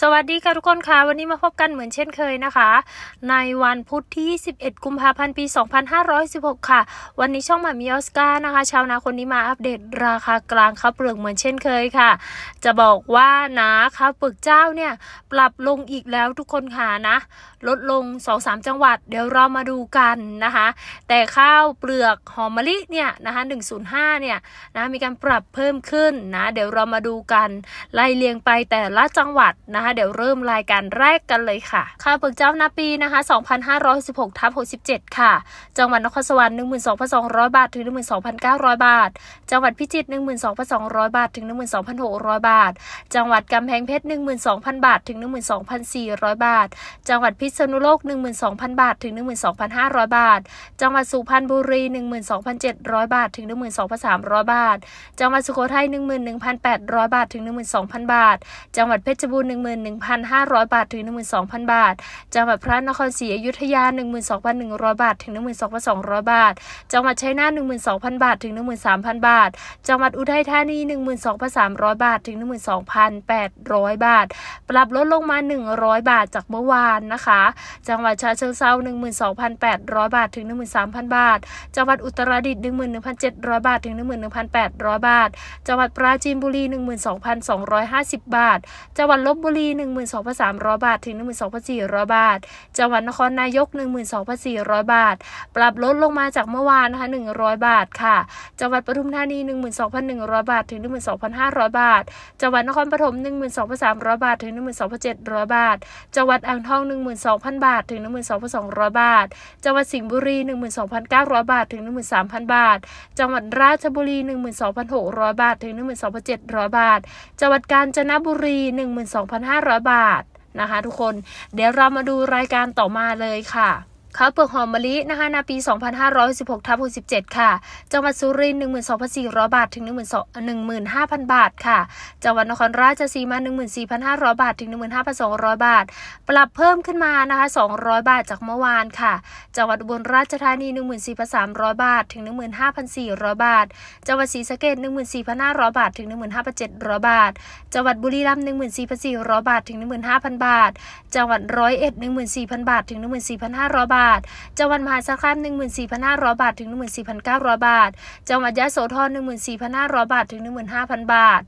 สวัสดีค่ะทุกคนค่ะ วันนี้มาพบกันเหมือนเช่นเคยนะคะ ในวันพุธที่11กุมภาพันธ์ปี 2516 ค่ะ วันนี้ช่องหมามีออสการ์นะคะ ชาวนาคนนี้มาอัปเดตราคากลางข้าวเปลือกเหมือนเช่นเคยค่ะ จะบอกว่านะข้าวเปลือกเจ้าเนี่ย ปรับลงอีกแล้วทุกคนค่ะนะ ลดลง 2-3 จังหวัด เดี๋ยวเรามาดูกันนะคะ แต่ข้าวเปลือกหอมมะลิเนี่ยนะคะ105 เนี่ยนะมีการปรับเพิ่มขึ้นนะ เดี๋ยวเรามาดูกันไล่เรียงไปแต่ละจังหวัดนะคะ เดี๋ยวเริ่มรายการแรกกันเลยค่ะข้าวเปลือกเจ้านาปีนะคะ 2,516ทับ67 ค่ะ จังหวัดนครสวรรค์12,200 บาท ถึง 12,900 บาท จังหวัดพิจิตร12,200 บาท ถึง 12,600 บาท จังหวัดกำแพงเพชร12,000 บาท ถึง 12,400 บาท จังหวัดพิษณุโลก 12,000 บาท ถึง 12,500 บาท จังหวัดสุพรรณบุรี 12,700 บาท ถึง 12,300 บาท จังหวัดสุโขทัย11,800 บาท ถึง 12,000 บาท จังหวัดเพชรบูรณ์11,500 บาทถึง 12,000 บาท จังหวัดพระนครศรีอยุธยา 12,100 บาทถึง 12,200 บาท จังหวัดชัยนาท12,000 บาทถึง 13,000 บาท จังหวัดอุทัยธานี 12,300 บาทถึง 12,800 บาท ปรับลดลงมา 100 บาทจากเมื่อวานนะคะ จังหวัดฉะเชิงเทรา12,800 บาทถึง 13,000 บาท จังหวัดอุตรดิตถ์11,700 บาทถึง 11,800 บาท จังหวัดปราจีนบุรี 12,250 บาท จังหวัดลบบุรี12,300 บาท ถึง 12,400 บาท จังหวัดนครนายก 12,400 บาท ปรับลดลงมาจากเมื่อวานนะคะ 100 บาทค่ะ จังหวัดปทุมธานี 12,100 บาท ถึง 12,500 บาท จังหวัดนครปฐม 12,300 บาท ถึง 12,700 บาท จังหวัดอ่างทอง 12,000 บาท ถึง 12,200 บาท จังหวัดสิงห์บุรี 12,900 บาท ถึง 13,000 บาท จังหวัดราชบุรี 12,600 บาท ถึง 12,700 บาท จังหวัดกาญจนบุรี 12,500บาทนะคะ ทุกคน เดี๋ยวเรามาดูรายการต่อมาเลยค่ะ ข้าวเปลือกหอมมะลินะคะนาปี 2516ทับ67 ค่ะ จังหวัดสุรินทร์12,400 บาท ถึง 15,000 บาทค่ะ จังหวัดนครราชสีมา 14,500 บาท ถึง 15,200 บาท ปรับเพิ่มขึ้นมานะคะ 200 บาทจากเมื่อวานค่ะ จังหวัดอุบลราชธานี 14,300 บาท ถึง 15,400 บาท จังหวัดศรีสะเกษ14,500 บาท ถึง 15,700 บาท จังหวัดบุรีรัมย์14,400 บาท ถึง 15,000 บาท จังหวัดร้อยเอ็ด14,000 บาท ถึง 14,500 บาทาท จังหวัดมหาสารคาม 14,500 บาท ถึง 14,900 บาท จังหวัดยะโสธร 14,500 บาท ถึง 15,000 บาท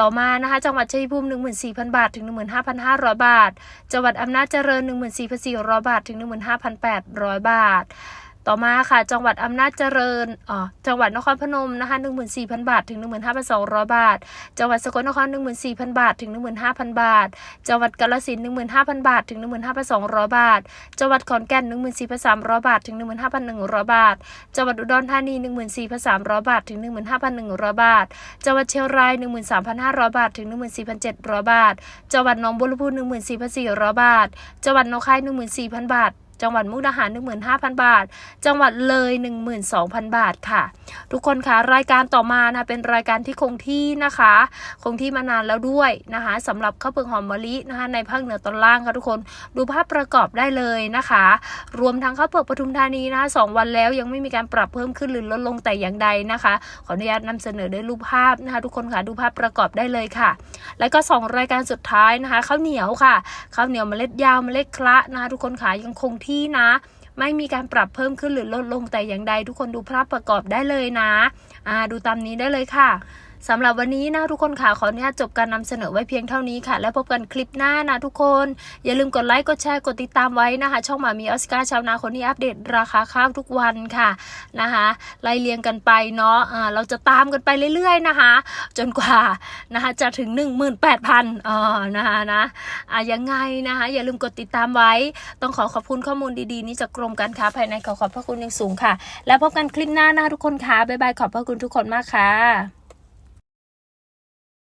ต่อมานะคะจังหวัดชัยภูมิ 14,000 บาท ถึง 15,500 บาท จังหวัดอำนาจเจริญ 14,400 บาท ถึง 15,800 บาท ต่อมาค่ะ จังหวัดอำนาจเจริญอ๋อจังหวัดนครพนมนะคะ14,000 บาท ถึง 15,200 บาท จังหวัดสกลนคร 14,000 บาท ถึง 15,000 บาท จังหวัดกาฬสินธุ์15,000 บาท ถึง 15,200 บาท จังหวัดขอนแก่น 14,300 บาท ถึง 15,100 บาท จังหวัดอุดรธานี 14,300 บาท ถึง 15,100 บาท จังหวัดเชียงราย 13,500 บาท ถึง 14,700 บาท จังหวัดหนองบัวลำพู 14,400 บาท จังหวัดหนองคาย 14,000 บาท จังหวัดมุกดาหาร 15,000 บาท จังหวัดเลย 12,000 บาทค่ะ ทุกคนคะรายการต่อมานะเป็นรายการที่คงที่นะคะ คงที่มานานแล้วด้วยนะคะสำหรับข้าวเปลือกหอมมะลินะคะในภาคเหนือตอนล่างค่ะทุกคนดูภาพประกอบได้เลยนะคะ รวมทั้งข้าวเปลือกปทุมธานีนะคะสองวันแล้วยังไม่มีการปรับเพิ่มขึ้นหรือลดลงแต่อย่างใดนะคะ ขออนุญาตนำเสนอด้วยรูปภาพนะคะ ทุกคนค่ะดูภาพประกอบได้เลยค่ะ แล้วก็สองรายการสุดท้ายนะคะข้าวเหนียวค่ะข้าวเหนียวเมล็ดยาวเมล็ดคละนะคะทุกคนค่ะยังคงที่นะ ไม่มีการปรับเพิ่มขึ้นหรือลดลงแต่อย่างใด ทุกคนดูภาพประกอบได้เลยนะ อ่า ดูตามนี้ได้เลยค่ะ สำหรับวันนี้นะทุกคนค่ะขออนุญาตจบการนำเสนอไว้เพียงเท่านี้ค่ะ แล้วพบกันคลิปหน้านะทุกคน อย่าลืมกดไลค์กดแชร์กดติดตามไว้นะคะ ช่องหมามีออสการ์ชาวนาคนที่อัปเดตราคาข้าวทุกวันค่ะนะคะไล่เรียงกันไปเนาะอ่าเราจะตามกันไปเรื่อยๆนะคะ จนกว่านะคะจะถึง 18,000อ่านะคะนะอ่ายังไงนะคะ อย่าลืมกดติดตามไว้ ต้องขอขอบคุณข้อมูลดีๆ นี้จากกรมการค้าภายในขอขอบพระคุณอย่างสูงค่ะ แล้วพบกันคลิปหน้านะทุกคนค่ะบ๊ายบายขอบพระคุณทุกคนมากค่ะ